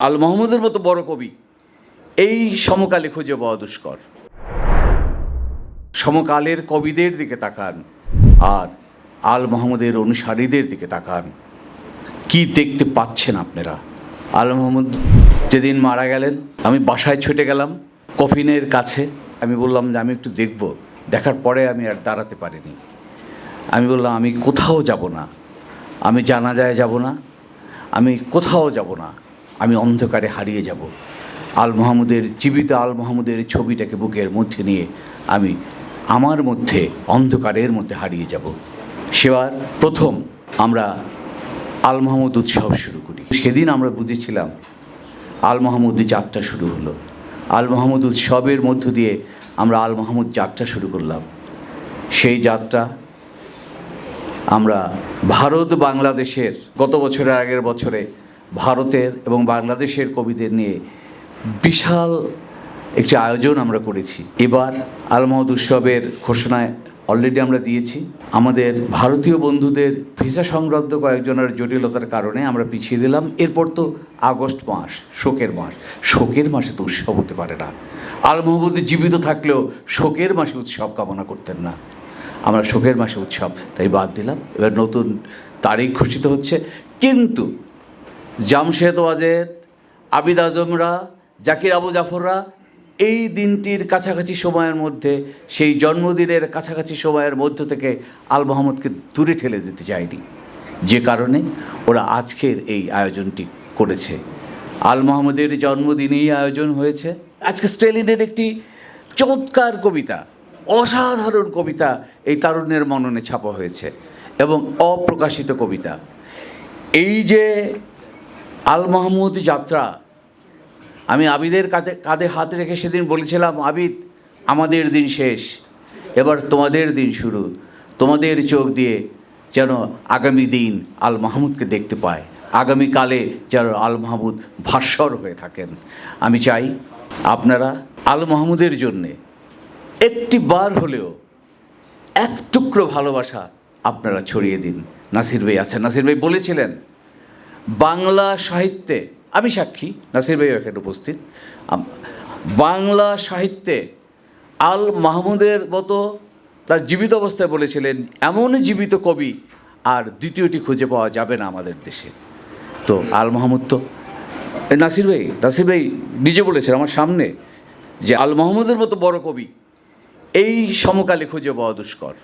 আল মাহমুদের মতো বড় কবি, এই সমকালে খুঁজে পাওয়া দুষ্কর। সমকালের কবিদের দিকে তাকান আর আল মাহমুদের অনুসারীদের দিকে তাকান। কি দেখতে পাচ্ছেন আপনারা? আল মাহমুদ যেদিন মারা গেলেন, আমি বাসায় ছুটে গেলাম কফিনের কাছে। আমি বললাম যে, আমি একটু দেখব। দেখার পরে আমি আর দাঁড়াতে পারিনি। আমি বললাম, আমি কোথাও যাব না। আমি জানাজায় যাব না। আমি কোথাও যাব না। আমি অন্ধকারে হারিয়ে যাব। আল মাহমুদের জীবিত আল মাহমুদের ছবিটাকে বুকের মধ্যে নিয়ে আমি আমার মধ্যে, অন্ধকারের মধ্যে হারিয়ে যাব। সেবার প্রথম আমরা আল মাহমুদ উৎসব শুরু করি। সেদিন আমরা বুঝেছিলাম আল মাহমুদ যাত্রা শুরু হলো। আল মাহমুদ উৎসবের মধ্য দিয়ে আমরা আল মাহমুদ যাত্রা শুরু করলাম। সেই যাত্রা আমরা ভারত বাংলাদেশের গত বছরের আগের বছরে ভারতের এবং বাংলাদেশের কবিদের নিয়ে বিশাল একটি আয়োজন আমরা করেছি। এবার আলমহদ উৎসবের ঘোষণায় অলরেডি আমরা দিয়েছি। আমাদের ভারতীয় বন্ধুদের ভিসা সংক্রান্ত কয়েকজনের জটিলতার কারণে আমরা পিছিয়ে দিলাম। এরপর তো আগস্ট মাস, শোকের মাস। শোকের মাসে তো উৎসব হতে পারে না। আল মাহমুদ জীবিত থাকলেও শোকের মাসে উৎসব কামনা করতেন না। আমরা শোকের মাসে উৎসব তাই বাদ দিলাম। এবার নতুন তারিখ ঘোষিত হচ্ছে। কিন্তু জামশেদ ওয়াজেদ, আবিদ আজমরা, জাকির আবু জাফররা, এই দিনটির কাছাকাছি সময়ের মধ্যে, সেই জন্মদিনের কাছাকাছি সময়ের মধ্য থেকে আল মোহাম্মদকে দূরে ঠেলে দিতে চায়নি যে কারণে ওরা আজকের এই আয়োজনটি করেছে। আল মোহাম্মদের জন্মদিনেই আয়োজন হয়েছে। আজকে স্টেলিনের একটি চমৎকার কবিতা, অসাধারণ কবিতা এই তারুণ্যের মননে ছাপা হয়েছে এবং অপ্রকাশিত কবিতা। এই যে আল মাহমুদ যাত্রা। আমি আবিদের কাঁধে কাঁধে হাত রেখে সেদিন বলেছিলাম, আবিদ, আমাদের দিন শেষ। এবার তোমাদের দিন শুরু। তোমাদের চোখ দিয়ে যেন আগামী দিন আল মাহমুদকে দেখতে পায়। আগামীকালে যেন আল মাহমুদ ভাস্বর হয়ে থাকেন। আমি চাই আপনারা আল মাহমুদের জন্যে একটি বার হলেও এক টুকরো ভালোবাসা আপনারা ছড়িয়ে দিন। নাসির ভাই আছেন নাসির ভাই বলেছিলেন বাংলা সাহিত্যে, আমি সাক্ষী, নাসির ভাই এখানে উপস্থিত। বাংলা সাহিত্যে আল মাহমুদের মতো তার জীবিত অবস্থায় বলেছিলেন, এমন জীবিত কবি আর দ্বিতীয়টি খুঁজে পাওয়া যাবে না আমাদের দেশে। তো আল মাহমুদ তো নাসির ভাই নাসির ভাই নিজে বলেছেন আমার সামনে যে আল মাহমুদের মতো বড় কবি, এই সমকালে খুঁজে পাওয়া দুষ্কর।